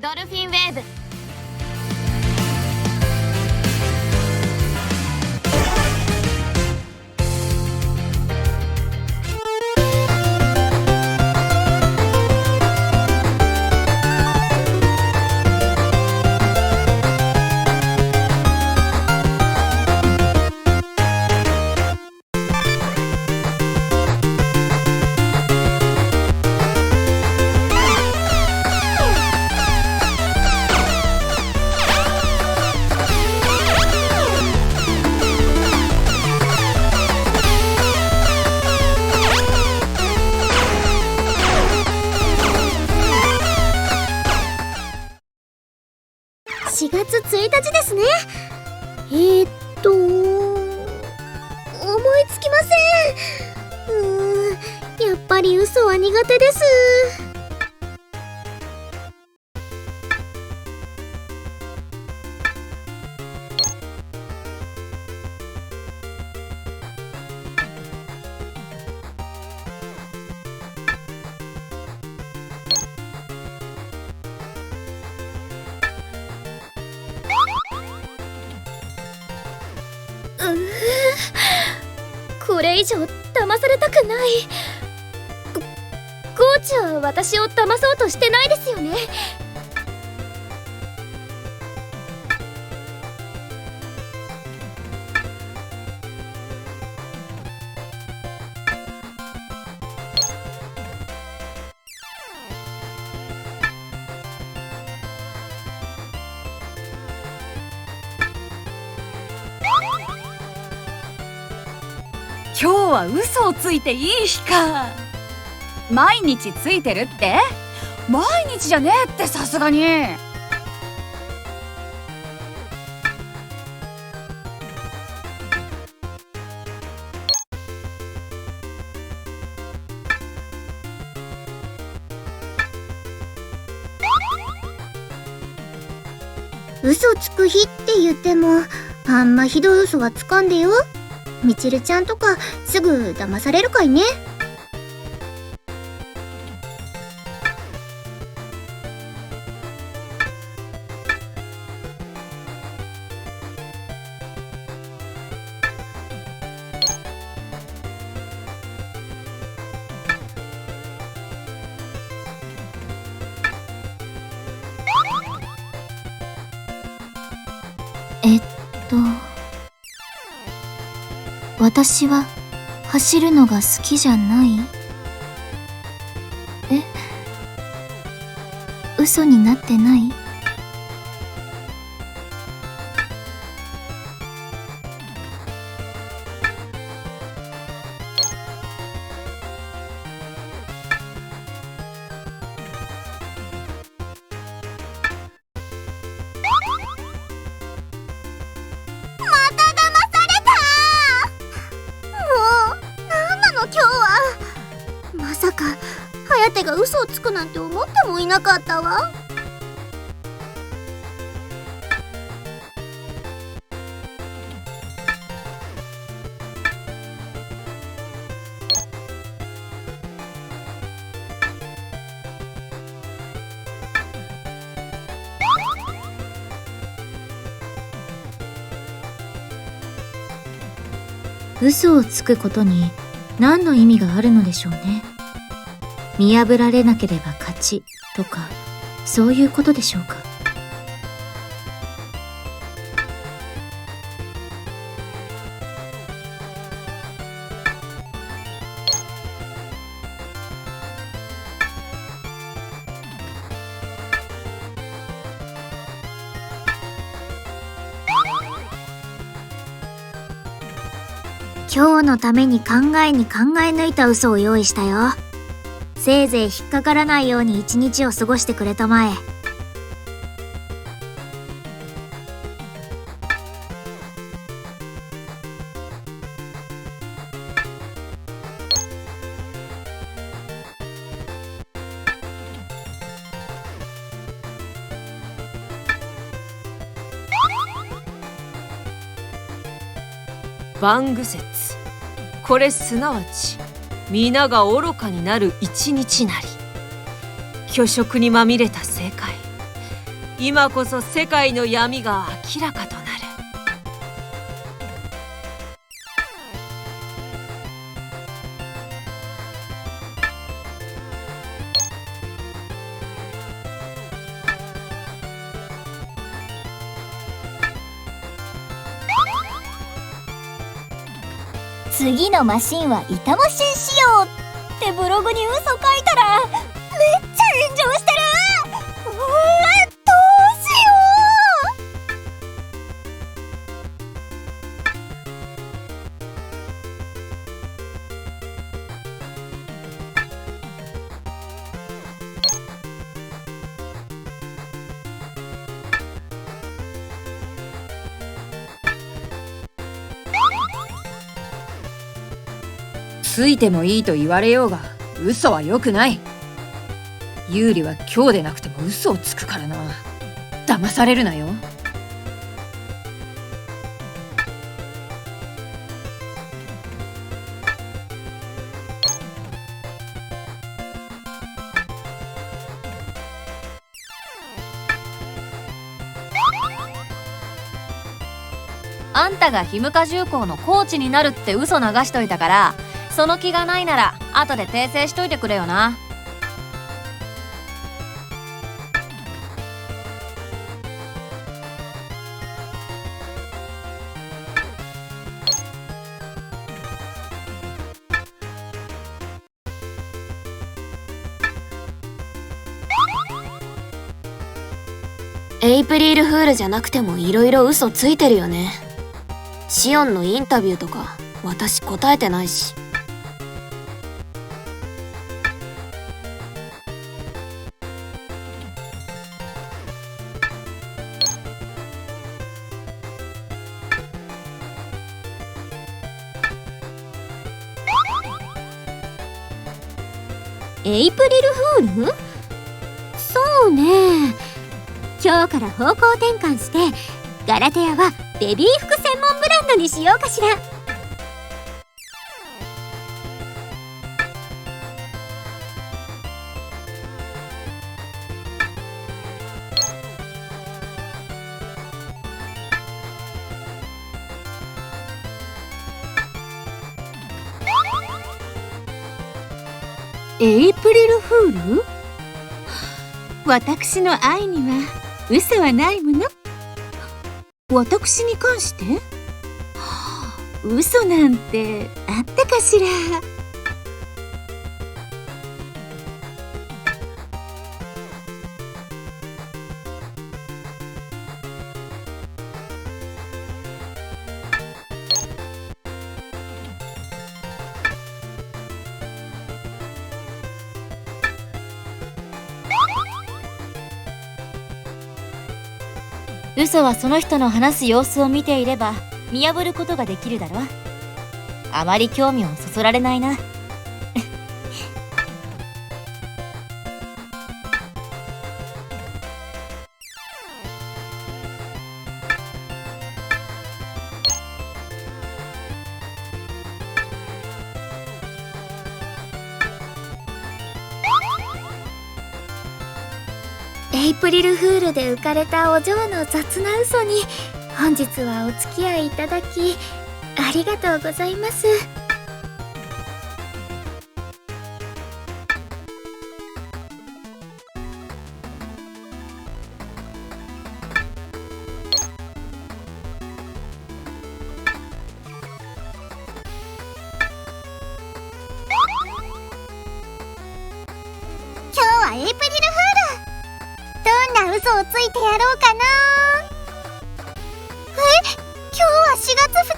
ドルフィンウェーブ。月1日ですね。えー、っと思いつきません。うーんやっぱり嘘は苦手です。以上騙されたくない。ゴゴーチは私を騙そうとしてないですよね？今日は嘘をついていい日か。毎日ついてるって？毎日じゃねえってさすがに。嘘つく日って言ってもあんまひどい嘘はつかんでよ。みちるちゃんとかすぐ騙されるかいね。えっと。私は走るのが好きじゃない？え？嘘になってない？颯が嘘をつくなんて思ってもいなかったわ。嘘をつくことに何の意味があるのでしょうね。見破られなければ勝ちとかそういうことでしょうか？今日のために考えに考え抜いた嘘を用意したよ。せいぜい引っかからないように一日を過ごしてくれたまえ。万愚説これすなわち皆が愚かになる一日なり。虚飾にまみれた世界。今こそ世界の闇が明らかと。次のマシンは板マシン仕様ってブログに嘘書いたらついてもいいと言われようが嘘は良くない。有利は今日でなくても嘘をつくからな。騙されるなよ。あんたがひむか重工のコーチになるって嘘流しといたからその気がないなら後で訂正しといてくれよな。エイプリルフールじゃなくてもいろいろ嘘ついてるよね。シオンのインタビューとか私答えてないし。エイプリルフール？そうね。今日から方向転換してガラテアはベビー服専門ブランドにしようかしら。エイプリルフール？私の愛には嘘はないもの。私に関して？嘘なんてあったかしら？嘘はその人の話す様子を見ていれば見破ることができるだろあまり興味をそそられないな。エイプリルフールで浮かれたお嬢の雑な嘘に本日はお付き合いいただきありがとうございます。今日はエイプリルな嘘をついてやろうかな。え？今日は4月2日？